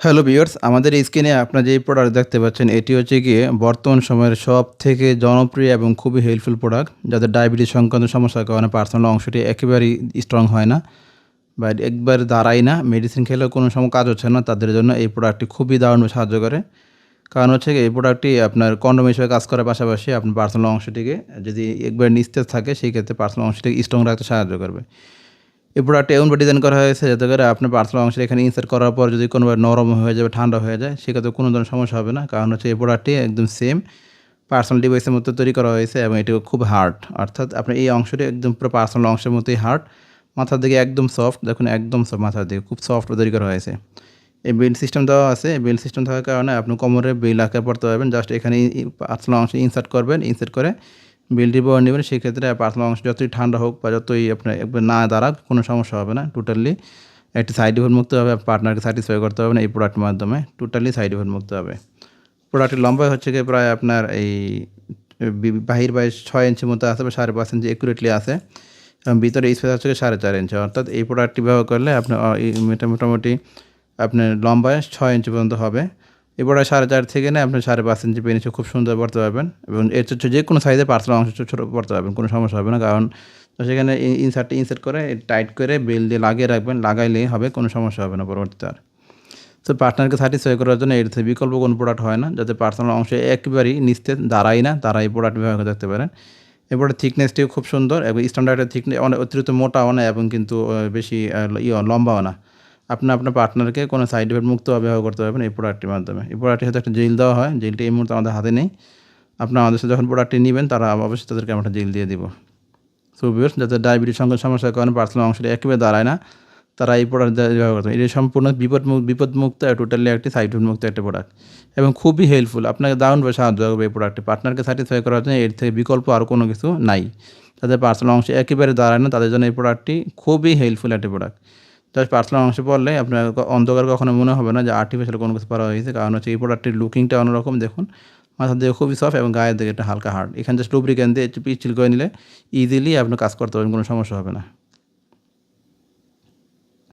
Hello বিয়ার্স আমাদের স্ক্রিনে আপনারা যে প্রোডাক্ট দেখতে পাচ্ছেন, এটি হচ্ছে গিয়ে বর্তমান সময়ের সব থেকে জনপ্রিয় এবং খুবই হেল্পফুল প্রোডাক্ট যাদের ডায়াবেটিস সংক্রান্ত সমস্যার কারণে পার্সোনাল অংশটি একেবারেই স্ট্রং হয় না বা একবার দাঁড়ায় না। মেডিসিন খেলেও কোনো সময় কাজ হচ্ছে না, তাদের জন্য এই প্রোডাক্টটি খুবই দারুণ সাহায্য করে। কারণ হচ্ছে এই প্রোডাক্টটি আপনার কন্ডম হিসেবে কাজ করার পাশাপাশি আপনার পার্সোনাল অংশটিকে যদি একবার নিস্তেজ থাকে, সেই ক্ষেত্রে পার্সোনাল অংশটিকে স্ট্রং রাখতে সাহায্য করবে। এই প্রোডাক্টটি এমনভাবে ডিজাইন করা হয়েছে যাতে করে আপনার পার্সোনাল অংশ এখানে ইনসার্ট করার পর যদি কোনোভাবে নরম হয়ে যাবে, ঠান্ডা হয়ে যায়, সেক্ষেত্রে কোনো ধরনের সমস্যা হবে না। কারণ হচ্ছে এই প্রোডাক্টটি একদম সেম পার্সোনাল ডিভাইসের মতো তৈরি করা হয়েছে এবং এটি খুব হার্ড অর্থাৎ আপনার এই অংশটি একদম পুরো পার্সোনাল অংশের মতোই হার্ড মাথার দিকে একদম সফট দেখুন একদম সফট মাথার দিকে খুব সফট তৈরি করা হয়েছে। এই বেল্ট সিস্টেম দেওয়া আছে। বেল্ট সিস্টেম থাকার কারণে আপনি কোমরে বেল আঁকে পড়তে পারবেন। জাস্ট এখানে পার্সোনাল অংশে ইনসার্ট করবেন। ইনসার্ট করে বিলটি বয়ে নেবেন সেক্ষেত্রে পার্সোনাল অংশ যতই ঠান্ডা হোক বা যতই আপনার না দাঁড়াক, কোনো সমস্যা হবে না। টোটালি একটি সাইড ইফেক্ট মুক্ত হবে পার্টনারকে স্যাটিসফাই করতে হবে না এই প্রোডাক্টের মাধ্যমে। টোটালি সাইড ইফেক্ট মুক্ত হবে। প্রোডাক্টের লম্বা হচ্ছে গিয়ে প্রায় আপনার এই বাহির বাইশ ছয় ইঞ্চি মতো আসে বা সাড়ে পাঁচ ইঞ্চি একুরেটলি আসে এবং ভিতরে স্পেস হচ্ছে সাড়ে চার ইঞ্চি অর্থাৎ এই প্রোডাক্টটি ব্যবহার করলে আপনার মোটামুটি আপনার লম্বায় ছয় ইঞ্চি পর্যন্ত হবে। এবারে সাড়ে চার থেকে না আপনি সাড়ে পাঁচ ইঞ্চি পেনিসে খুব সুন্দর পড়তে পারবেন এবং এর হচ্ছে যে কোনো সাইজে পার্সোনাল অংশ ছোটো পড়তে পারবেন, কোনো সমস্যা হবে না। কারণ তো সেখানে ইনসার্টটা ইনসার্ট করে টাইট করে বেল দিয়ে লাগিয়ে রাখবেন, লাগাইলেই হবে, কোনো সমস্যা হবে না পরবর্তীতে আর। তো পার্টনারকে স্যাটিসফাই করার জন্য এর থেকে বিকল্প কোনো প্রোডাক্ট হয় না, যাতে পার্সোনাল অংশে একেবারেই নিস্তে দাঁড়ায় না, তারা এই প্রোডাক্ট ব্যবহার করে দেখতে পারেন এরপরে থিকনেসটিও খুব সুন্দর এবং স্ট্যান্ডার্ডের থিকনেস অনেক অতিরিক্ত মোটাও না এবং কিন্তু বেশি লম্বাও না। আপনি আপনার পার্টনারকে কোনো সাইড এফেক্ট মুক্ত ব্যবহার করতে পারবেন এই প্রোডাক্টটির মাধ্যমে। এই প্রোডাক্টটি হয়তো একটা জেল দেওয়া হয় জেলটি এই মুহূর্তে আমাদের হাতে নেই। আপনার আমাদের সাথে যখন প্রোডাক্টটি নেবেন, তারা অবশ্যই তাদেরকে আমরা জেল দিয়ে দিব। সো যাতে ডায়াবেটিস সংক্রান্ত সমস্যার কারণে পার্সোনাল অংশটি একেবারে দাঁড়ায় না, তারা এই প্রোডাক্ট ব্যবহার করতে। এটি সম্পূর্ণ বিপদ বিপদমুক্ত টোটালি একটি সাইড মুক্ত একটা প্রোডাক্ট এবং খুবই হেল্পফুল আপনাকে দারুণভাবে সাহায্য করবে এই প্রোডাক্টটি পার্টনারকে স্যাটিসফাই করার জন্য এর থেকে বিকল্প আর কোনো কিছু নাই। তাদের পার্সোনাল অংশে একেবারে দাঁড়ায় না, তাদের জন্য এই প্রোডাক্টটি খুবই হেল্পফুল একটি প্রোডাক্ট জাস্ট পার্সোনাল অংশে পড়লে আপনার অন্ধকার কখনো মনে হবে না যে আর্টিফিশিয়াল কোনো কিছু করা হয়েছে। কারণ হচ্ছে এই প্রোডাক্টের লুকিংটা অন্যরকম, দেখুন। মাথার দিকে খুবই সফট এবং গায়ের দিকে একটা হালকা হার্ড এখানে জাস্ট লুব্রিকেন দিয়ে পিচিল করে নিলে ইজিলি আপনি কাজ করতে পারবেন, কোনো সমস্যা হবে না।